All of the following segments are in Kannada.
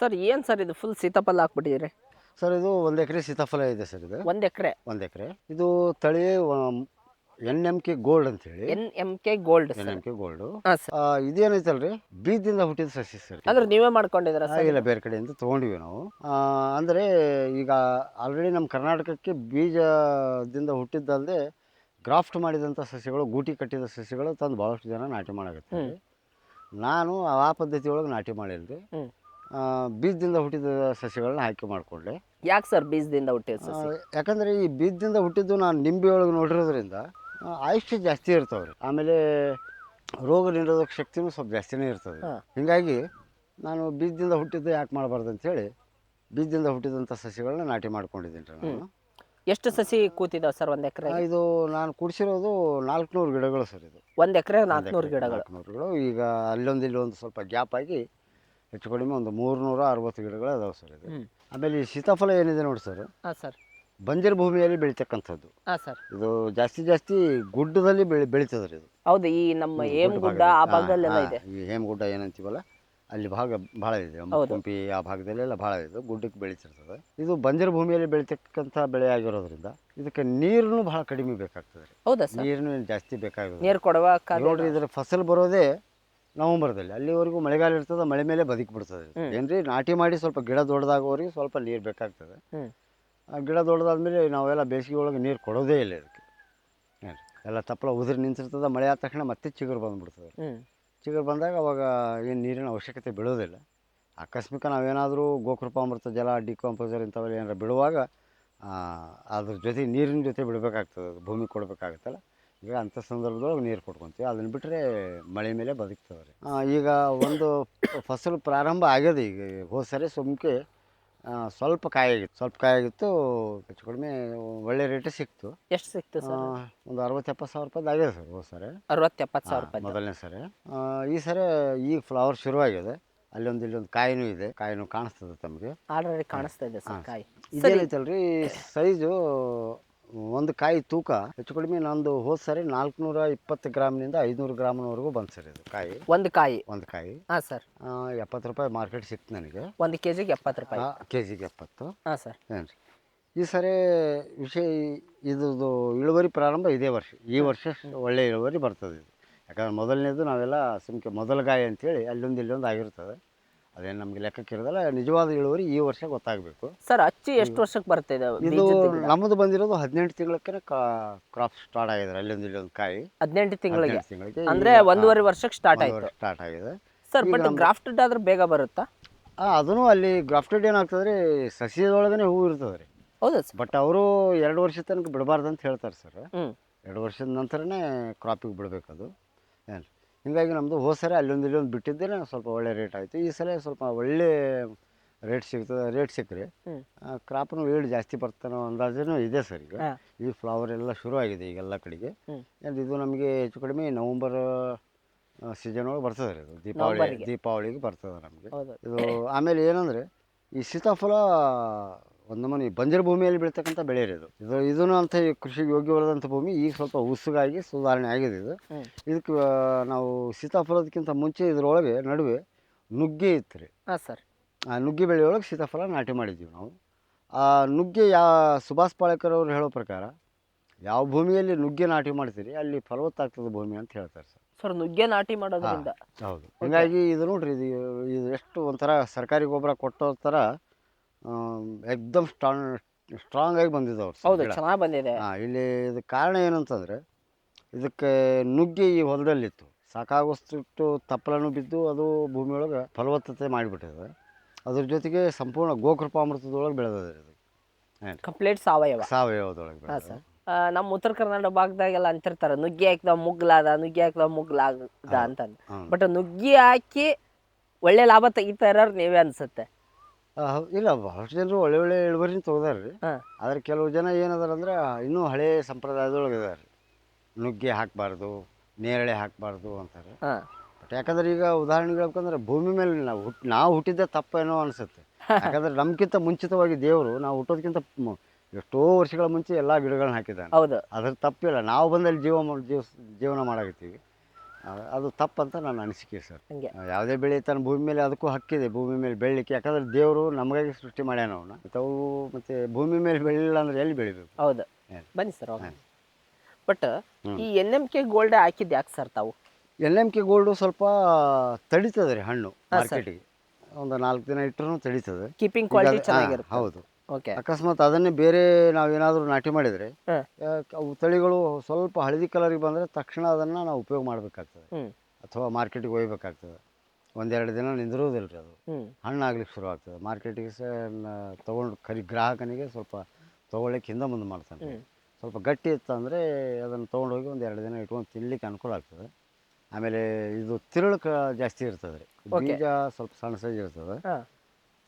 ಸರ್ ಏನು ಸರ್ ಇದು ಫುಲ್ ಸೀತಾಫಲ ಹಾಕ್ಬಿಟ್ಟಿದ್ರಿ ಸರ್ ಇದು ಒಂದು ಎಕರೆ ಸೀತಾಫಲ ಇದೆ ಸರ್ ಇದು. ಒಂದು ಎಕರೆ? ಒಂದು ಎಕರೆ. ಇದು ತಳಿ ಎನ್ ಎಂ ಕೆ ಗೋಲ್ಡ್ ಅಂತ ಹೇಳಿ N M K gold N M K gold. ಇದೇನೈತಲ್ರಿ? ಬೀಜದಿಂದ ಹುಟ್ಟಿದ ಸಸಿ ಸರ್. ಅಂದ್ರೆ ನೀವೇ ಮಾಡ್ಕೊಂಡಿದ್ರ ಇಲ್ಲ ಬೇರೆ ಕಡೆಯಿಂದ ತಗೊಂಡಿವಿ ನಾವು. ಅಂದ್ರೆ ಈಗ ಆಲ್ರೆಡಿ ನಮ್ಮ ಕರ್ನಾಟಕಕ್ಕೆ ಬೀಜದಿಂದ ಹುಟ್ಟಿದ್ದಲ್ಲದೆ ಗ್ರಾಫ್ಟ್ ಮಾಡಿದಂಥ ಸಸಿಗಳು ಗೂಟಿ ಕಟ್ಟಿದ ಸಸಿಗಳು ತಂದು ಭಾಳಷ್ಟು ಜನ ನಾಟಿ ಮಾಡಾಗುತ್ತೆ ನಾನು ಆ ಪದ್ಧತಿ ಒಳಗೆ ನಾಟಿ ಮಾಡಿಲ್ರಿ. ಬೀಜದಿಂದ ಹುಟ್ಟಿದ ಸಸಿಗಳನ್ನ ಆಯ್ಕೆ ಮಾಡಿಕೊಂಡೆ. ಯಾಕೆ ಸರ್ ಬೀಜದಿಂದ ಹುಟ್ಟಿದ ಸಸಿ? ಯಾಕಂದರೆ ಈ ಬೀಜದಿಂದ ಹುಟ್ಟಿದ್ದು ನಾನು ನಿಂಬೆ ಒಳಗೆ ನೋಡಿರೋದ್ರಿಂದ ಆಯುಷ್ಯ ಜಾಸ್ತಿ ಇರ್ತಾವ್ರಿ. ಆಮೇಲೆ ರೋಗ ನಿರೋಧಕ ಶಕ್ತಿನೂ ಸ್ವಲ್ಪ ಜಾಸ್ತಿನೇ ಇರ್ತದೆ. ಹೀಗಾಗಿ ನಾನು ಬೀಜದಿಂದ ಹುಟ್ಟಿದ್ದು ಯಾಕೆ ಮಾಡಬಾರ್ದು ಅಂತೇಳಿ ಬೀಜದಿಂದ ಹುಟ್ಟಿದಂಥ ಸಸಿಗಳನ್ನ ನಾಟಿ ಮಾಡ್ಕೊಂಡಿದ್ದೀನಿ ರೀ ನಾನು. ಎಷ್ಟು ಸಸಿ ಕೂತಿದಾವೆ ಸರ್ ಒಂದು ಎಕರೆ ಇದು ನಾನು ಕುಡಿಸಿರೋದು ನಾಲ್ಕುನೂರು ಗಿಡಗಳು ಸರ್ ಇದು. ಒಂದು ಎಕರೆ ನಾಲ್ಕುನೂರು ಗಿಡಗಳು. ಈಗ ಅಲ್ಲೊಂದು ಇಲ್ಲೊಂದು ಸ್ವಲ್ಪ ಗ್ಯಾಪ್ ಆಗಿ ಹೆಚ್ಚು ಕಡಿಮೆ ಒಂದು ಮೂರುನೂರ ಅರವತ್ತು ಗಿಡಗಳು ಅದಾವೆ ಸರ್ ಇದು. ಹ್ಮ್. ಆಮೇಲೆ ಈ ಸೀತಾಫಲ ಏನಿದೆ ನೋಡಿ ಸರ್. ಹಾಂ ಸರ್. ಬಂಜರು ಭೂಮಿಯಲ್ಲಿ ಬೆಳಿತಕ್ಕಂಥದ್ದು. ಹಾಂ ಸರ್. ಇದು ಜಾಸ್ತಿ ಜಾಸ್ತಿ ಗುಡ್ಡದಲ್ಲಿ ಬೆಳಿ ಬೆಳಿತದೆ ರೀ ಇದು. ಹೌದು ಈ ನಮ್ಮ ಏಮ್ ಗುಡ್ಡ ಆ ಭಾಗದಲ್ಲೆಲ್ಲ ಹಾ, ಇದೆ. ಈ ಹೇಮಗುಡ್ಡ ಏನಂತೀವಲ್ಲ ಅಲ್ಲಿ ಭಾಗ ಭಾಳ ಇದೆ. ಹಂಪಿ ಆ ಭಾಗದಲ್ಲೆಲ್ಲ ಭಾಳ ಇದೆ ಗುಡ್ಡಕ್ಕೆ ಬೆಳೀತಿರ್ತದೆ. ಇದು ಬಂಜರು ಭೂಮಿಯಲ್ಲಿ ಬೆಳೀತಕ್ಕಂಥ ಬೆಳೆ ಆಗಿರೋದ್ರಿಂದ ಇದಕ್ಕೆ ನೀರನ್ನು ಭಾಳ ಕಡಿಮೆ ಬೇಕಾಗ್ತದೆ. ರೀ ಹೌದಾ ಸರ್? ನೀರನ್ನು ಜಾಸ್ತಿ ಬೇಕಾಗಿದೆ ನೀರು ಕೊಡುವ ನೋಡ್ರಿ ಇದರ ಫಸಲ್ ಬರೋದೇ ನವಂಬರ್ದಲ್ಲಿ. ಅಲ್ಲಿವರೆಗೂ ಮಳೆಗಾಲ ಇರ್ತದೆ ಮಳೆ ಮೇಲೆ ಬದುಕಿ ಬಿಡ್ತದೆ. ಏನ್ರಿ ನಾಟಿ ಮಾಡಿ ಸ್ವಲ್ಪ ಗಿಡ ದೊಡ್ಡದಾಗೋವರೆಗೆ ಸ್ವಲ್ಪ ನೀರು ಬೇಕಾಗ್ತದೆ. ಆ ಗಿಡ ದೊಡ್ಡದಾದ್ಮೇಲೆ ನಾವೆಲ್ಲ ಬೇಸಿಗೆ ಒಳಗೆ ನೀರು ಕೊಡೋದೇ ಇಲ್ಲ ಇದಕ್ಕೆ. ಏನ್ರಿ ಎಲ್ಲ ತಪ್ಪಲ ಉದುರಿ ನಿಂತಿರ್ತದೆ ಮಳೆ ಆದ ತಕ್ಷಣ ಮತ್ತೆ ಚಿಗುರು ಬಂದ್ಬಿಡ್ತದೆ. ಚಿಗುರು ಬಂದಾಗ ಅವಾಗ ಏನು ನೀರಿನ ಅವಶ್ಯಕತೆ ಬೀಳೋದಿಲ್ಲ. ಆಕಸ್ಮಿಕ ನಾವೇನಾದರೂ ಗೋಕೃಪಾಮೃತ ಜಲ ಡಿಕಾಂಪೋಸರ್ ಇಂಥವೆಲ್ಲ ಏನಾರ ಬಿಡುವಾಗ ಅದ್ರ ಜೊತೆ ನೀರಿನ ಜೊತೆ ಬಿಡಬೇಕಾಗ್ತದೆ ಭೂಮಿ ಕೊಡಬೇಕಾಗತ್ತಲ್ಲ. ಈಗ ಅಂಥ ಸಂದರ್ಭದೊಳಗೆ ನೀರು ಕೊಟ್ಕೊತೀವಿ. ಅದನ್ನ ಬಿಟ್ಟರೆ ಮಳೆ ಮೇಲೆ ಬದುಕ್ತವೆ ರೀ. ಈಗ ಒಂದು ಫಸಲು ಪ್ರಾರಂಭ ಆಗ್ಯದ ಈಗ ಹೋದ ಸರಿ ಸುಮ್ಕೆ ಸ್ವಲ್ಪ ಕಾಯಾಗಿತ್ತು ಸ್ವಲ್ಪ ಕಾಯಾಗಿತ್ತು ಹೆಚ್ಚು ಕಡಿಮೆ ಒಳ್ಳೆ ರೇಟೇ ಸಿಕ್ತು. ಎಷ್ಟು ಸಿಕ್ತು ಒಂದು ಅರವತ್ತು ಎಪ್ಪತ್ತು ಸಾವಿರ ರೂಪಾಯಿ ಆಗಿದೆ ಸರ್ ಹೋದ ಸರಿ ಅರವತ್ತು ಎಪ್ಪತ್ತು ಸಾವಿರ ರೂಪಾಯಿ ಮೊದಲನೇ ಸರಿ. ಈ ಸರಿ ಈಗ ಫ್ಲವರ್ ಶುರುವಾಗಿದೆ ಅಲ್ಲೊಂದು ಇಲ್ಲೊಂದು ಕಾಯಿನೂ ಇದೆ. ಕಾಯಿನೂ ಕಾಣಿಸ್ತದೆ ತಮಗೆ. ಆಲ್ರೆಡಿ ಕಾಣಿಸ್ತಾ ಇದೆ ಸರ್. ಕಾಯಿ. ಇದೇನೈತಲ್ರಿ ಸೈಜು ಒಂದು ಕಾಯಿ ತೂಕ ಹೆಚ್ಚು ಕಡಿಮೆ ನಂದು ಹೋದ್ ಸರಿ ನಾಲ್ಕುನೂರ ಇಪ್ಪತ್ತು ಗ್ರಾಮ್ನಿಂದ ಐದುನೂರು ಗ್ರಾಮ್ನವರೆಗೂ ಬಂತು ಸರ್ ಇದು ಕಾಯಿ. ಒಂದು ಕಾಯಿ? ಒಂದು ಕಾಯಿ. ಹಾಂ ಸರ್. ಆ, ಎಪ್ಪತ್ತು ರೂಪಾಯಿ ಮಾರ್ಕೆಟ್ ಸಿಕ್ತು ನನಗೆ. ಒಂದು ಕೆ ಜಿಗೆ ಎಪ್ಪತ್ತು ರೂಪಾಯಿ. ಕೆ ಜಿಗೆ ಎಪ್ಪತ್ತು. ಹಾಂ ಸರ್. ಏನು ರೀ? ಈ ಸರಿ ವಿಷಯ ಇದ್ರದ್ದು ಇಳುವರಿ ಪ್ರಾರಂಭ ಇದೇ ವರ್ಷ. ಈ ವರ್ಷ ಒಳ್ಳೆ ಇಳುವರಿ ಬರ್ತದೆ ಇದು. ಯಾಕಂದ್ರೆ ಮೊದಲನೇದು ನಾವೆಲ್ಲ ಸುಮ್ಕೆ ಮೊದಲ ಗಾಯ ಅಂತೇಳಿ ಅಲ್ಲೊಂದು ಇಲ್ಲೊಂದು ಆಗಿರ್ತದೆ. ಅದೇನು ನಮಗೆ ಲೆಕ್ಕಕ್ಕೆ ಇರೋದಲ್ಲ ನಿಜವಾದ ಇಳುವರಿ ಈ ವರ್ಷ ಗೊತ್ತಾಗಬೇಕು. ಸರ್ ಹಚ್ಚಿ ಎಷ್ಟು ವರ್ಷಕ್ಕೆ ಬರ್ತಾ ಇದೆ ಇದು ನಮ್ಮದು ಬಂದಿರೋದು ಹದಿನೆಂಟು ತಿಂಗಳಕ್ಕೆ ಕ್ರಾಪ್ ಸ್ಟಾರ್ಟ್ ಆಗಿದೆ ಅಲ್ಲೊಂದು ಇಲ್ಲೊಂದು ಕಾಯಿ. ಹದಿನೆಂಟು ತಿಂಗಳಿಗೆ? ಅಂದ್ರೆ ಒಂದೂವರೆ ವರ್ಷಕ್ಕೆ ಸ್ಟಾರ್ಟ್ ಆಗಿದೆ ಸ್ಟಾರ್ಟ್ ಆಗಿದೆ. ಸರ್ ಬಟ್ ಗ್ರಾಫ್ಟೆಡ್ ಆದ್ರೆ ಬೇಗ ಬರುತ್ತಾ? ಆ, ಅದೂ ಅಲ್ಲಿ ಗ್ರಾಫ್ಟೆಡ್ ಏನಾಗ್ತದೆ ರೀ ಸಸ್ಯದೊಳಗನೆ ಹೂವು ಇರ್ತದೆ ರೀ. ಹೌದಾ ಸರ್? ಬಟ್ ಅವರು ಎರಡು ವರ್ಷದ ತನಕ ಬಿಡಬಾರ್ದು ಅಂತ ಹೇಳ್ತಾರೆ ಸರ್. ಎರಡು ವರ್ಷದ ನಂತರನೇ ಕ್ರಾಪಿಗೆ ಬಿಡಬೇಕದು. ಏನು ಹಿಂಗಾಗಿ ನಮ್ಮದು ಹೋದ ಸರಿ ಅಲ್ಲೊಂದು ಇಲ್ಲೊಂದು ಬಿಟ್ಟಿದ್ದೇನೆ ಸ್ವಲ್ಪ ಒಳ್ಳೆ ರೇಟ್ ಆಯಿತು. ಈ ಸಲ ಸ್ವಲ್ಪ ಒಳ್ಳೆ ರೇಟ್ ಸಿಗ್ತದೆ ರೇಟ್ ಸಿಕ್ಕರೆ. ಕ್ರಾಪ್ನು ಈಲ್ಡ್ ಜಾಸ್ತಿ ಬರ್ತಾನೋ ಅಂದಾಜು ಇದೆ ಸರ್ ಈಗ. ಈ ಫ್ಲವರ್ ಎಲ್ಲ ಶುರು ಆಗಿದೆ ಈಗ ಎಲ್ಲ ಕಡೆಗೆ. ಇದು ನಮಗೆ ಹೆಚ್ಚು ಕಡಿಮೆ ನವಂಬರ್ ಸೀಸನ್ ಒಳಗೆ ಬರ್ತದೆ ರೀ ಇದು. ದೀಪಾವಳಿ ದೀಪಾವಳಿಗೆ ಬರ್ತದೆ ನಮಗೆ. ಇದು ಆಮೇಲೆ ಏನಂದರೆ ಈ ಸೀತಾಫಲ ಒಂದು ನಮೂನಿ ಬಂಜರು ಭೂಮಿಯಲ್ಲಿ ಬೆಳೀತಕ್ಕಂಥ ಬೆಳೆ ಇದು. ಇದು ಇದನ್ನು ಅಂತ ಈ ಕೃಷಿಗೆ ಯೋಗ್ಯವಾದಂಥ ಭೂಮಿ ಈಗ ಸ್ವಲ್ಪ ಉಸುಗಾಗಿ ಸುಧಾರಣೆ ಆಗಿದೆ ಇದು. ಇದಕ್ಕೆ ನಾವು ಸೀತಾಫಲದಕ್ಕಿಂತ ಮುಂಚೆ ಇದರೊಳಗೆ ನಡುವೆ ನುಗ್ಗೆ ಇತ್ತು ರೀ. ಹಾಂ ಸರ್. ಆ ನುಗ್ಗೆ ಬೆಳೆಯೊಳಗೆ ಸೀತಾಫಲ ನಾಟಿ ಮಾಡಿದ್ದೀವಿ ನಾವು. ಆ ನುಗ್ಗೆ ಯಾ ಸುಭಾಷ್ ಪಾಳೇಕರ್ ಅವರು ಹೇಳೋ ಪ್ರಕಾರ ಯಾವ ಭೂಮಿಯಲ್ಲಿ ನುಗ್ಗೆ ನಾಟಿ ಮಾಡ್ತೀರಿ ಅಲ್ಲಿ ಫಲವತ್ತಾಗ್ತದೆ ಭೂಮಿ ಅಂತ ಹೇಳ್ತಾರೆ ಸರ್. ಸರ್ ನುಗ್ಗೆ ನಾಟಿ ಮಾಡೋದ್ರಿಂದ. ಹೌದು. ಹಿಂಗಾಗಿ ಇದು ನೋಡ್ರಿ ಇದು ಇದು ಎಷ್ಟು ಒಂಥರ ಸರ್ಕಾರಿ ಗೊಬ್ಬರ ಕೊಟ್ಟೋ ಥರ ಎಕ್ದಮ್ ಸ್ಟ್ರಾಂಗ್ ಸ್ಟ್ರಾಂಗ್ ಆಗಿ ಬಂದಿದ್ದಾವೆ ಹೌದು ಚೆನ್ನಾಗಿ ಬಂದಿದೆ. ಹಾಂ ಇಲ್ಲಿ ಇದಕ್ಕೆ ಕಾರಣ ಏನಂತಂದರೆ ಇದಕ್ಕೆ ನುಗ್ಗಿ ಈ ಹೊಲದಲ್ಲಿತ್ತು. ಸಾಕಾಗುವಷ್ಟು ತಪ್ಪಲನ್ನು ಬಿದ್ದು ಅದು ಭೂಮಿಯೊಳಗೆ ಫಲವತ್ತತೆ ಮಾಡಿಬಿಟ್ಟಿದೆ. ಅದ್ರ ಜೊತೆಗೆ ಸಂಪೂರ್ಣ ಗೋಕೃಪಾಮೃತದೊಳಗೆ ಬೆಳೆದಿದೆ ಇದು. ಕಂಪ್ಲೀಟ್ ಸಾವಯವ. ಸಾವಯವದೊಳಗೆ ಹಾಂ ಸರ್. ನಮ್ಮ ಉತ್ತರ ಕರ್ನಾಟಕ ಭಾಗದಾಗೆಲ್ಲ ಅಂತಿರ್ತಾರೆ ನುಗ್ಗಿ ಹಾಕಿದ ಮುಗ್ಲಾದ ನುಗ್ಗಿ ಹಾಕಿದ ಮುಗ್ಲಾದ ಅಂತ ಬಟ್ ನುಗ್ಗಿ ಹಾಕಿ ಒಳ್ಳೆ ಲಾಭ ತೆಗಿತಾ ಇರೋರು ನೀವೇ ಅನ್ಸುತ್ತೆ. ಆ, ಹೌ- ಇಲ್ಲ ಬಹಳಷ್ಟು ಜನರು ಒಳ್ಳೆ ಒಳ್ಳೆ ಇಳುವರಿನ ತೊಗೊದಾರ ರೀ ಆದ್ರೆ ಕೆಲವು ಜನ ಏನದಾರ ಅಂದ್ರೆ ಇನ್ನೂ ಹಳೆ ಸಂಪ್ರದಾಯದೊಳಗೆ ಇದಾರೆ ನುಗ್ಗೆ ಹಾಕಬಾರ್ದು ನೇರಳೆ ಹಾಕಬಾರ್ದು ಅಂತಾರೆ. ಹಾಂ. ಬಟ್ ಯಾಕಂದ್ರೆ ಈಗ ಉದಾಹರಣೆಗೆ ಹೇಳ್ಬೇಕಂದ್ರೆ ಭೂಮಿ ಮೇಲೆ ನಾವು ಹುಟ್ ನಾವು ಹುಟ್ಟಿದ್ದೆ ತಪ್ಪೇನೋ ಅನಿಸುತ್ತೆ. ಯಾಕಂದ್ರೆ ನಮ್ಗಿಂತ ಮುಂಚಿತವಾಗಿ ದೇವರು ನಾವು ಹುಟ್ಟೋದಕ್ಕಿಂತ ಮು- ಎಷ್ಟೋ ವರ್ಷಗಳ ಮುಂಚೆ ಎಲ್ಲ ಗಿಡಗಳನ್ನ ಹಾಕಿದ್ದಾನೆ. ಹೌದು. ಅದ್ರ ತಪ್ಪಿಲ್ಲ. ನಾವು ಬಂದಲ್ಲಿ ಜೀವ ಜೀವ ಜೀವನ ಮಾಡಾಕತ್ತೀವಿ. ಅದು ತಪ್ಪಂತ ನನ್ನ ಅನಿಸಿಕೆ ಸರ್. ಹಂಗೆ. ಯಾವುದೇ ಬೆಳೆ ತನ್ನ ಭೂಮಿ ಮೇಲೆ ಅದಕ್ಕೂ ಹಕ್ಕಿದೆ ಭೂಮಿ ಮೇಲೆ ಬೆಳಿಲಿಕ್ಕೆ. ಯಾಕಂದ್ರೆ ದೇವರು ನಮಗಾಗಿ ಸೃಷ್ಟಿ ಮಾಡ್ಯಾನ ಅವನ್ನ ತಾವು ಅವು ಮತ್ತು ಭೂಮಿ ಮೇಲೆ ಬೆಳಿಲ್ಲ ಅಂದ್ರೆ ಎಲ್ಲಿ ಬೆಳಿಬೇಕು? ಹೌದು. ಬನ್ನಿ ಸರ್. ಬಟ್ ಈ ಎನ್ ಎಂ ಕೆ ಗೋಲ್ಡ್ ಹಾಕಿದ್ದು ಯಾಕೆ ಸರ್ ತಾವು? ಎನ್ ಎಂ ಕೆ ಗೋಲ್ಡು ಸ್ವಲ್ಪ ತಡಿತದ ರೀ ಹಣ್ಣು. ಮಾರ್ಕೆಟಿಗೆ. ಒಂದು ನಾಲ್ಕು ದಿನ ಇಟ್ಟರು ತಡಿತದೆ. ಕೀಪಿಂಗ್ ಕ್ವಾಲಿಟಿ ಚೆನ್ನಾಗಿರುತ್ತೆ. ಹೌದು. ಓಕೆ. ಅಕಸ್ಮಾತ್ ಅದನ್ನೇ ಬೇರೆ ನಾವೇನಾದರೂ ನಾಟಿ ಮಾಡಿದರೆ ಹಾಂ. ಅವು ತಳಿಗಳು ಸ್ವಲ್ಪ ಹಳದಿ ಕಲರಿಗೆ ಬಂದರೆ ತಕ್ಷಣ ಅದನ್ನು ನಾವು ಉಪಯೋಗ ಮಾಡಬೇಕಾಗ್ತದೆ. ಹ್ಞೂ ಅಥವಾ ಮಾರ್ಕೆಟಿಗೆ ಒಯ್ಬೇಕಾಗ್ತದೆ. ಒಂದೆರಡು ದಿನ ನಿಂದಿರೋದಿಲ್ಲ ರೀ ಅದು. ಹ್ಞೂ ಹಣ್ಣು ಆಗ್ಲಿಕ್ಕೆ ಶುರು ಆಗ್ತದೆ. ಮಾರ್ಕೆಟಿಗೆ ಸಹ ತೊಗೊಂಡು ಖರಿ ಗ್ರಾಹಕನಿಗೆ ಸ್ವಲ್ಪ ತೊಗೊಳ್ಳಿಕ್ಕೆ ಹಿಂದೆ ಮುಂದೆ ಮಾಡ್ತಾನೆ. ಸ್ವಲ್ಪ ಗಟ್ಟಿ ಇತ್ತಂದರೆ ಅದನ್ನು ತೊಗೊಂಡೋಗಿ ಒಂದು ಎರಡು ದಿನ ಇಟ್ಕೊಂಡು ತಿನ್ಲಿಕ್ಕೆ ಅನುಕೂಲ ಆಗ್ತದೆ. ಆಮೇಲೆ ಇದು ತಿರುಳು ಕ ಜಾಸ್ತಿ ಇರ್ತದೆ. ರೀ ಬೀಜ ಸ್ವಲ್ಪ ಸಣ್ಣ ಸೈಜ್ ಇರ್ತದೆ. ಹಾಂ.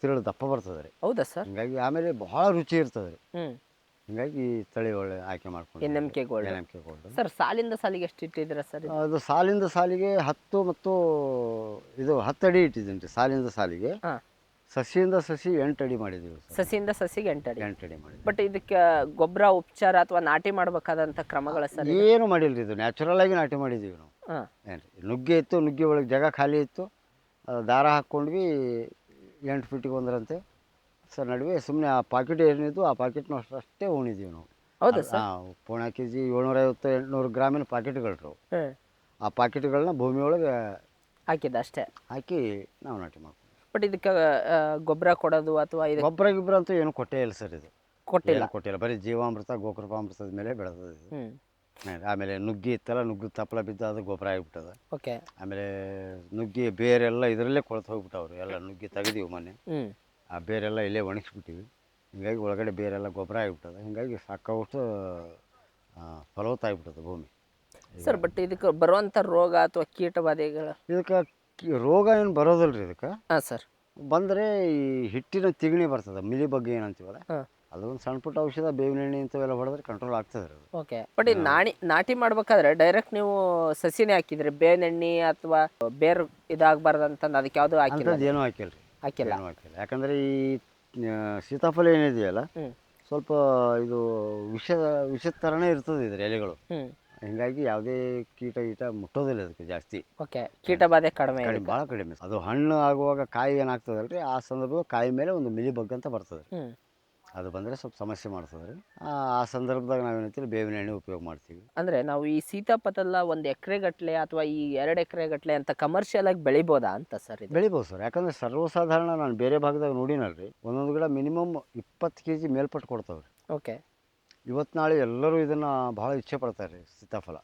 ತಿರುಳು ದಪ್ಪ ಬರ್ತದೆ ರೀ ಹೌದಾ ಸರ್? ಹಿಂಗಾಗಿ ಆಮೇಲೆ ಬಹಳ ರುಚಿ ಇರ್ತದೆ ರೀ ಹಿಂಗಾಗಿ ಈ ತಳಿ ಒಳ್ಳೆ ಆಯ್ಕೆ ಮಾಡ್ಕೊಂಡು N M K gold. N M K gold. Sir ಸಾಲಿಂದ ಸಾಲಿಗೆ ಎಷ್ಟು ಇಟ್ಟಿದ್ದೀರಾ ಸರ್ ಇದು? ಅದು ಸಾಲಿಂದ ಸಾಲಿಗೆ ಹತ್ತು ಮತ್ತು ಇದು ಹತ್ತು ಅಡಿ ಇಟ್ಟಿದ್ದೀನಿ ರೀ ಸಾಲಿಂದ ಸಾಲಿಗೆ. ಹಾಂ. ಸಸಿಯಿಂದ ಸಸಿ ಎಂಟು ಅಡಿ ಮಾಡಿದ್ದೀವಿ ಸರ್. ಸಸಿಯಿಂದ ಸಸಿಗೆ ಎಂಟಡಿ ಎಂಟು ಅಡಿ ಮಾಡಿದ್ದೀವಿ. ಬಟ್ ಇದಕ್ಕೆ ಗೊಬ್ಬರ ಉಪಚಾರ ಅಥವಾ ನಾಟಿ ಮಾಡಬೇಕಾದಂಥ ಕ್ರಮಗಳ ಸರ್? ಏನು ಮಾಡಿಲ್ಲ ಇದು? ನ್ಯಾಚುರಲ್ ಆಗಿ ನಾಟಿ ಮಾಡಿದ್ದೀವಿ ನಾವು. ಹಾಂ. ನುಗ್ಗೆ ಇತ್ತು ನುಗ್ಗೆ ಒಳಗೆ ಜಾಗ ಖಾಲಿ ಇತ್ತು. ದಾರ ಹಾಕ್ಕೊಂಡ್ವಿ ಎಂಟು ಫೀಟಿಗೆ ಒಂದರಂತೆ. ಸರ್ ನಡುವೆ ಸುಮ್ಮನೆ ಆ ಪಾಕೆಟ್ ಏನಿದ್ದು ಆ ಪಾಕೆಟ್ನ ಅಷ್ಟೇ ಉಣಿದ್ವಿ ನಾವು. ಹೌದಾ ಸರ್? ಹಾಂ ಪೋಣ ಕೆ ಜಿ ಏಳ್ನೂರೈವತ್ತು ಎಂಟುನೂರು ಗ್ರಾಮಿನ ಪಾಕೆಟ್ಗಳು ಆ ಪಾಕೆಟ್ಗಳನ್ನ ಭೂಮಿಯೊಳಗೆ ಹಾಕಿದ್ದು ಅಷ್ಟೇ? ಹಾಕಿ ನಾವು ನಾಟಿ ಮಾಡ್ತೀವಿ ಬಟ್ ಇದಕ್ಕೆ ಗೊಬ್ಬರ ಕೊಡೋದು ಅಥವಾ ಇದು ಗೊಬ್ಬರ ಗಿಬ್ಬರ ಅಂತೂ ಏನು ಕೊಟ್ಟೇ ಇಲ್ಲ ಸರ್ ಇದು. ಕೊಟ್ಟಿಲ್ಲ ಏನು ಕೊಟ್ಟಿಲ್ಲ ಬರೀ ಜೀವಾಮೃತ ಗೋಕೃಪಾಮೃತದ ಮೇಲೆ ಬೆಳೆದದ್ದು ಇದು. ಆಮೇಲೆ- ನುಗ್ಗಿ ಇತ್ತಲ್ಲ ನುಗ್ಗಿ ತಪ್ಪಲ ಬಿದ್ದು ಅದು ಗೊಬ್ಬರ ಆಗಿಬಿಟ್ಟದ. ಓಕೆ. ಆಮೇಲೆ ನುಗ್ಗಿ ಬೇರೆಲ್ಲ ಇದರಲ್ಲೇ ಕೊಳತು ಹೋಗ್ಬಿಟ್ಟವ್ರು. ಎಲ್ಲ ನುಗ್ಗಿ ತೆಗೆದೀವಿ ಮೊನ್ನೆ. ಹ್ಞೂ ಆ ಬೇರೆಲ್ಲ ಇಲ್ಲೇ ಒಣಗಿಸ್ಬಿಟ್ಟಿವಿ. ಹಿಂಗಾಗಿ ಒಳಗಡೆ ಬೇರೆಲ್ಲ ಗೊಬ್ಬರ ಆಗಿಬಿಟ್ಟದ. ಹಿಂಗಾಗಿ ಸಾಕಷ್ಟು ಆ, ಫಲವತ್ತಾಗಿಬಿಟ್ಟದ ಭೂಮಿ. ಸರ್ ಬಟ್ ಇದಕ್ಕೆ ಬರುವಂಥ ರೋಗ ಅಥವಾ ಕೀಟಬಾಧೆಗಳು ಇದಕ್ಕೆ ಕಿ- ರೋಗ ಏನು ಬರೋದಿಲ್ಲ ರೀ ಇದಕ್ಕೆ? ಹಾಂ ಸರ್. ಬಂದರೆ ಈ ಹಿಟ್ಟಿನ ತಿಗಣಿ ಬರ್ತದೆ. ಮಿಲಿ ಬಗ್ಗೆ ಏನಂತೀವಲ್ಲ ಹಾಂ. ಅದೊಂದು ಸಣ್ಣ ಪುಟ್ಟ ಔಷಧ ಬೇವಿನ ಎಣ್ಣೆ ಇಂಥವೆಲ್ಲ ಹೊಡೆದ್ರೆ ಕಂಟ್ರೋಲ್ ಆಗ್ತದೆ ರೀ ಅದು. ಓಕೆ ಬಟ್ ಈ ನಾಟಿ ನಾಟಿ ಮಾಡ್ಬೇಕಾದ್ರೆ ಡೈರೆಕ್ಟ್ ನೀವು ಸಸಿನೇ ಹಾಕಿದ್ರಿ ಬೇವಿನ ಎಣ್ಣೆ ಅಥವಾ ಬೇರ್ ಇದಾಗಬಾರ್ದಂತಂದು ಅದಕ್ಕೆ ಯಾವುದು ಹಾಕಿಲ್ಲ ಅಂಥದ್ದು ಏನೂ ಹಾಕಿಲ್ಲ ರೀ ಹಾಕಿಲ್ಲ. ಯಾಕಂದ್ರೆ ಹಾಕಿಲ್ಲ. ಯಾಕಂದರೆ ಈ ಆ, ಸೀತಾಫಲ ಏನಿದೆಯಲ್ಲ ಸ್ವಲ್ಪ ಇದು ವಿಷ ವಿಷದ ಥರನೇ ಇರ್ತದೆ ಇದ್ರ ಎಲೆಗಳು. ಹ್ಞೂ ಹಿಂಗಾಗಿ ಯಾವುದೇ ಕೀಟ ಗೀಟ ಮುಟ್ಟೋದಿಲ್ಲ ಅದಕ್ಕೆ ಜಾಸ್ತಿ. ಓಕೆ ಕೀಟಬಾಧೆ ಕಡಿಮೆ ಕಡಿಮೆ ಭಾಳ ಕಡಿಮೆ. ಅದು ಹಣ್ಣು ಆಗುವಾಗ ಕಾಯಿ ಏನಾಗ್ತದಲ್ರಿ? ಆ ಸಂದರ್ಭದಲ್ಲಿ ಕಾಯಿ ಮೇಲೆ ಒಂದು ಮಿಲಿ ಬಗ್ ಅಂತ ಬರ್ತದೆ. ಅದು ಬಂದರೆ ಸ್ವಲ್ಪ ಸಮಸ್ಯೆ ಮಾಡ್ತದೆ ರೀ ಆ ಸಂದರ್ಭದಾಗ ನಾವೇನಂತೀವಿ ಬೇವಿನ ಎಣ್ಣೆ ಉಪಯೋಗ ಮಾಡ್ತೀವಿ. ಅಂದರೆ ನಾವು ಈ ಸೀತಾಪತಲ್ಲ ಒಂದು ಎಕರೆ ಗಟ್ಟಲೆ ಅಥವಾ ಈ ಎರಡು ಎಕರೆ ಗಟ್ಟಲೆ ಅಂತ ಕಮರ್ಷಿಯಲ್ ಆಗಿ ಬೆಳಿಬೋದಾ ಅಂತ ಸರ್ ಇದು? ಬೆಳಿಬೋದು ಸರ್. ಯಾಕಂದ್ರೆ ಸರ್ವಸಾಧಾರಣ ನಾನು ಬೇರೆ ಭಾಗದಾಗ ನೋಡಿನಲ್ರಿ ಒಂದೊಂದು ಗಿಡ ಮಿನಿಮಮ್ ಇಪ್ಪತ್ತು ಕೆ ಜಿ ಮೇಲ್ಪಟ್ಟು ಕೊಡ್ತಾವ್ರಿ. ಓಕೆ. ಇವತ್ತು ನಾಳೆ ಎಲ್ಲರೂ ಇದನ್ನು ಭಾಳ ಇಚ್ಛೆ ಪಡ್ತಾರೆ ರೀ ಸೀತಾಫಲ.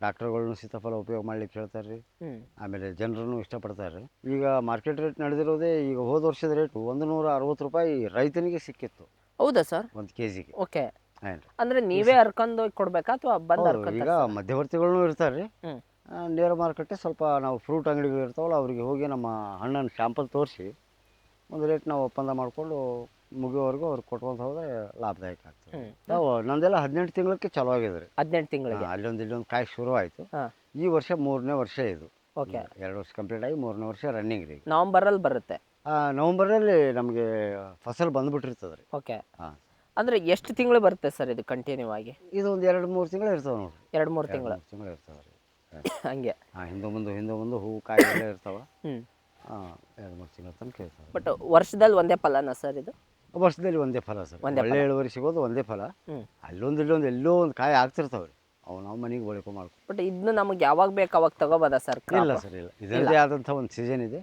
ಡಾಕ್ಟರ್ಗಳನ್ನು ಸೀತಾಫಲ ಉಪಯೋಗ ಮಾಡ್ಲಿಕ್ಕೆ ಹೇಳ್ತಾರೆ ರೀ ಆಮೇಲೆ ಜನರನ್ನು ಇಷ್ಟಪಡ್ತಾರೆ ರೀ ಈಗ ಮಾರ್ಕೆಟ್ ರೇಟ್ ನಡೆದಿರೋದೇ ಈಗ ಹೋದ ವರ್ಷದ ರೇಟ್ ಒಂದು ನೂರ ಅರವತ್ತು ರೂಪಾಯಿ ರೈತನಿಗೆ ಸಿಕ್ಕಿತ್ತು. ಹೌದಾ ಸರ್? ಒಂದು ಕೆ ಜಿಗೆ ಓಕೆ ಅಂದ್ರೆ ನೀವೇ ಹರ್ಕೊಂಡು ಹೋಗಿ ಕೊಡ್ಬೇಕಾ ಅಥವಾ ಬಂದ ಈಗ ಮಧ್ಯವರ್ತಿಗಳೂ ಇರ್ತಾರೆ. ರೀ ನೇರ ಮಾರುಕಟ್ಟೆ ಸ್ವಲ್ಪ ನಾವು ಫ್ರೂಟ್ ಅಂಗಡಿಗಳು ಇರ್ತಾವಲ್ಲ ಅವರಿಗೆ ಹೋಗಿ ನಮ್ಮ ಹಣ್ಣನ್ನು ಶಾಂಪಲ್ ತೋರಿಸಿ ಒಂದು ರೇಟ್ ನಾವು ಒಪ್ಪಂದ ಮಾಡಿಕೊಂಡು ಮುಗಿಯೋವರೆಗೂ ಅವ್ರಿಗೆ ಕೊಟ್ಕೊಂತ ಹೋದ್ರೆ ಲಾಭದಾಯಕ ಆಗ್ತದೆ. ನಾವು ನಂದೆಲ್ಲ ಹದಿನೆಂಟು ತಿಂಗಳಕ್ಕೆ ಚಲೋ ಆಗಿದೆ ರೀ ಹದಿನೆಂಟು ತಿಂಗಳಿಗೆ? ಅಲ್ಲೊಂದು ಇಲ್ಲೊಂದು ಕಾಯಿ ಶುರು ಆಯಿತು ಹಾಂ. ಈ ವರ್ಷ ಮೂರನೇ ವರ್ಷ ಇದು. ಓಕೆ. ಎರಡು ವರ್ಷ ಕಂಪ್ಲೀಟ್ ಆಗಿ ಮೂರನೇ ವರ್ಷ ರನ್ನಿಂಗ್ ರೀ ನವಂಬರಲ್ಲಿ ಬರುತ್ತೆ. ನವಂಬರಲ್ಲಿ ನಮಗೆ ಫಸಲು ಬಂದ್ಬಿಟ್ಟಿರ್ತದೆ ರೀ ಓಕೆ. ಹಾಂ. ಅಂದರೆ ಎಷ್ಟು ತಿಂಗಳು ಬರುತ್ತೆ ಸರ್ ಇದು ಕಂಟಿನ್ಯೂ ಆಗಿ ಇದು ಒಂದು ಎರಡು ಮೂರು ತಿಂಗಳು ಇರ್ತವೆ ನೋಡಿ ಎರಡು ಮೂರು ತಿಂಗಳು. ತಿಂಗಳು ಇರ್ತಾವೆ ರೀ. ಹಂಗೆ. ಹಾಂ ಹಿಂದೆ ಮುಂದೆ ಹಿಂದೆ ಮುಂದೆ ಹೂವು ಕಾಯಿ ಎಲ್ಲ ಇರ್ತಾವೆ. ಹ್ಞೂ ಹಾಂ ಎರಡು ಮೂರು ತಿಂಗಳ ತನಕ ಇರ್ತಾವೆ. ಬಟ್ ವರ್ಷದಲ್ಲಿ ಒಂದೇ ಫಲನ ಸರ್ ಇದು? ವರ್ಷದಲ್ಲಿ ಒಂದೇ ಫಲ ಸರ್. ಒಂದೇ ಒಳ್ಳೆ ಇಳುವರಿ ಸಿಗೋದು ಒಂದೇ ಫಲ. ಹ್ಞೂ ಅಲ್ಲೊಂದು ಇಲ್ಲೊಂದು ಎಲ್ಲೋ ಒಂದು ಕಾಯಿ ಆಗ್ತಿರ್ತಾವೆ ರೀ. ಅವು ನಾವು ಮನೆಗೆ ಬಳಕೆ ಮಾಡ್ಕೊ ಬಟ್ ಇದನ್ನು ನಮಗೆ ಯಾವಾಗ ಬೇಕು ಅವಾಗ ತಗೋಬೋದಾ ಸರ್ ಇಲ್ಲ ಸರ್ ಇಲ್ಲ. ಇದರದೇ ಆದಂಥ ಒಂದು ಸೀಸನ್ ಇದೆ.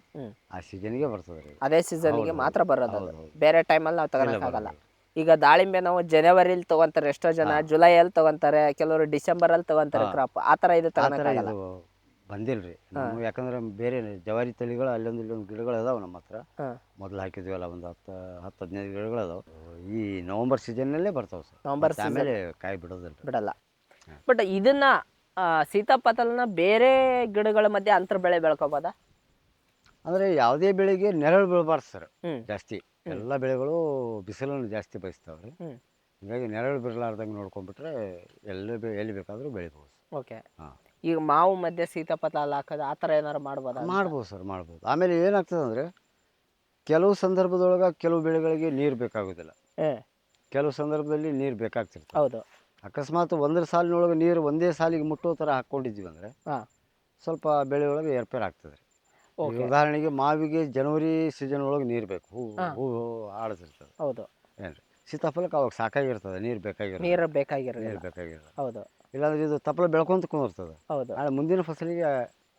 ಆ ಸೀಸನ್ಗೆ ಬರ್ತದೆ ರೀ ಅದೇ ಸೀಸನ್ಗೆ ಮಾತ್ರ ಬರೋದು ಅದು. ಬೇರೆ ಟೈಮಲ್ಲಿ ನಾವು ತಗೊಳಕ್ಕಾಗಲ್ಲ ಈಗ ದಾಳಿಂಬೆ ನಾವು ಜನವರಿಲಿ ತಗೊಂತಾರೆ ಎಷ್ಟೋ ಜನ ಜುಲೈಯಲ್ಲಿ ತಗೊಂತಾರೆ ಕೆಲವರು ಡಿಸೆಂಬರಲ್ಲಿ ತಗೊಂತಾರೆ ಕ್ರಾಪ್ ಆ ಥರ ಇದು ಆ ಥರ ತಗೊಳಕ್ಕಾಗಲ್ಲ ಇದು ಬಂದಿಲ್ಲ ರೀ. ನಾವು ಯಾಕಂದ್ರೆ ಬೇರೆ ಜವಾರಿ ತಳಿಗಳು ಅಲ್ಲೊಂದು ಇಲ್ಲೊಂದು ಗಿಡಗಳು ಅದಾವೆ ನಮ್ಮ ಹತ್ರ. ಹಾಂ. ಮೊದಲು ಹಾಕಿದ್ವಲ್ಲ ಒಂದು ಹತ್ತು ಹತ್ತು ಹದಿನೈದು ಗಿಡಗಳು ಅದಾವೆ ಈ ನವಂಬರ್ ಸೀಸನ್ನಲ್ಲೇ ಬರ್ತಾವೆ ಸರ್ ನವಂಬರ್ ಆಮೇಲೆ ಕಾಯಿ ಬಿಡೋದಿಲ್ಲ. ಬಿಡಲ್ಲ. ಬಟ್ ಇದನ್ನ ಸೀತಾಫಲನ ಬೇರೆ ಗಿಡಗಳ ಮಧ್ಯೆ ಅಂತರ ಬೆಳೆ ಬೆಳ್ಕೋಬೋದಾ? ಅಂದರೆ ಯಾವುದೇ ಬೆಳೆಗೆ ನೆರಳು ಬೀಳಬಾರ್ದು ಸರ್. ಜಾಸ್ತಿ. ಎಲ್ಲ ಬೆಳೆಗಳು ಬಿಸಿಲನ್ನು ಜಾಸ್ತಿ ಬಯಸ್ತಾವ್ರಿ. ಹೀಗಾಗಿ ನೆರಳು ಬಿರಲಾರ್ದಂಗೆ ನೋಡ್ಕೊಂಡ್ಬಿಟ್ರೆ ಎಲ್ಲ ಬೆ ಎಲ್ಲಿ ಬೇಕಾದರೂ ಬೆಳಿಬೋದು. ಓಕೆ. ಈಗ ಮಾವು ಮಧ್ಯೆ ಸೀತಾಫಲ ಅಲ್ಲಿ ಹಾಕೋದು ಆ ಥರ ಏನಾರು ಮಾಡ್ಬೋದಾ? ಮಾಡ್ಬೋದು ಸರ್ ಮಾಡ್ಬೋದು. ಆಮೇಲೆ ಏನಾಗ್ತದೆ ಅಂದರೆ ಕೆಲವು ಸಂದರ್ಭದೊಳಗೆ ಕೆಲವು ಬೆಳೆಗಳಿಗೆ ನೀರು ಬೇಕಾಗೋದಿಲ್ಲ. ಕೆಲವು ಸಂದರ್ಭದಲ್ಲಿ ನೀರು ಬೇಕಾಗ್ತಿರ್ತದೆ. ಹೌದು. ಅಕಸ್ಮಾತ್ ಒಂದರ ಸಾಲಿನೊಳಗೆ ನೀರು ಒಂದೇ ಸಾಲಿಗೆ ಮುಟ್ಟೋ ಥರ ಹಾಕ್ಕೊಂಡಿದ್ವಿ ಅಂದರೆ ಹಾಂ. ಸ್ವಲ್ಪ ಬೆಳೆಯೊಳಗೆ ಏರ್ಪೇರ್ ಆಗ್ತದೆ. ರೀ ಈಗ ಉದಾಹರಣೆಗೆ ಮಾವಿಗೆ ಜನವರಿ ಸೀಸನ್ ಒಳಗೆ ನೀರು ಬೇಕು. ಹೂ ಹೂ. ಹೂವು ಆಡ್ತಿರ್ತದೆ ಹೌದು. ಏನ್ರಿ? ಸೀತಾಫಲಕ್ಕೆ ಅವಾಗ ಸಾಕಾಗಿರ್ತದೆ ನೀರು ಬೇಕಾಗಿರೋ ನೀರು ಬೇಕಾಗಿರೋ ನೀರು ಬೇಕಾಗಿರೋದು ಹೌದು. ಇಲ್ಲಾಂದ್ರೆ ಇದು ತಪ್ಪಲ ಬೆಳ್ಕೊಂತ ಕುಂದಿರ್ತದೆ. ಹೌದು. ನಾಳೆ ಮುಂದಿನ ಫಸಲಿಗೆ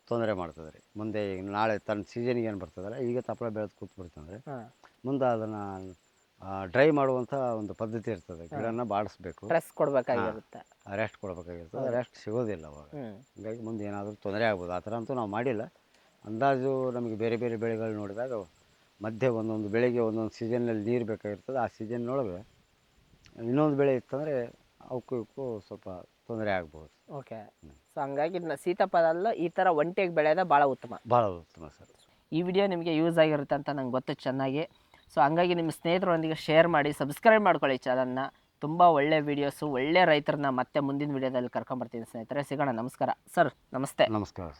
ತೊಂದರೆ ಮಾಡ್ತದೆ ರೀ. ಮುಂದೆ ಈಗ ನಾಳೆ ತನ್ನ ಸೀಸನ್ಗೆ ಏನು ಬರ್ತದಲ್ಲ ಈಗ ತಪ್ಪಲ ಬೆಳೆದು ಕೂತ್ಬಿಡ್ತಂದ್ರೆ ಮುಂದೆ ಅದನ್ನು ಡ್ರೈ ಮಾಡುವಂಥ ಒಂದು ಪದ್ಧತಿ ಇರ್ತದೆ. ಗಿಡನ ಬಾಡಿಸ್ಬೇಕು. ರೆಸ್ಟ್ ಕೊಡಬೇಕಾಗಿರುತ್ತೆ. ರೆಸ್ಟ್ ಕೊಡಬೇಕಾಗಿರ್ತದೆ ರೆಸ್ಟ್ ಸಿಗೋದಿಲ್ಲ ಅವಾಗ. ಹಂಗಾಗಿ ಮುಂದೆ ಏನಾದರೂ ತೊಂದರೆ ಆಗ್ಬೋದು. ಆ ಥರ ಅಂತೂ ನಾವು ಮಾಡಿಲ್ಲ. ಅಂದಾಜು ನಮಗೆ ಬೇರೆ ಬೇರೆ ಬೆಳೆಗಳು ನೋಡಿದಾಗ ಮಧ್ಯೆ ಒಂದೊಂದು ಬೆಳೆಗೆ ಒಂದೊಂದು ಸೀಸನ್ನಲ್ಲಿ ನೀರು ಬೇಕಾಗಿರ್ತದೆ. ಆ ಸೀಸನ್ನೊಳಗೆ ಇನ್ನೊಂದು ಬೆಳೆ ಇತ್ತಂದರೆ ಅವಕ್ಕೂ ಇವಕ್ಕೂ ಸ್ವಲ್ಪ ತೊಂದರೆ ಆಗ್ಬೋದು. ಓಕೆ. ಸೊ ಹಂಗಾಗಿ ನ- ಸೀತಾಫಲ ಈ ಥರ ಒಂಟೆಗೆ ಬೆಳೆಯೋದೇ ಭಾಳ ಉತ್ತಮ. ಭಾಳ ಉತ್ತಮ ಸರ್. ಈ ವಿಡಿಯೋ ನಿಮಗೆ ಯೂಸ್ ಆಗಿರುತ್ತೆ ಅಂತ ನಂಗೆ ಗೊತ್ತು ಚೆನ್ನಾಗಿ. ಸೊ ಹಂಗಾಗಿ ನಿಮ್ಮ ಸ್ನೇಹಿತರೊಂದಿಗೆ ಶೇರ್ ಮಾಡಿ ಸಬ್ಸ್ಕ್ರೈಬ್ ಮಾಡ್ಕೊಳ್ಳಿ ಚಾನಲ್ನ ತುಂಬ ಒಳ್ಳೆ ವೀಡಿಯೋಸು ಒಳ್ಳೆ ರೈತರನ್ನ ಮತ್ತೆ ಮುಂದಿನ ವಿಡಿಯೋದಲ್ಲಿ ಕರ್ಕೊಂಬರ್ತೀನಿ ಸ್ನೇಹಿತರೆ. ಸಿಗೋಣ, ನಮಸ್ಕಾರ. ಸರ್ ನಮಸ್ತೆ. ನಮಸ್ಕಾರ.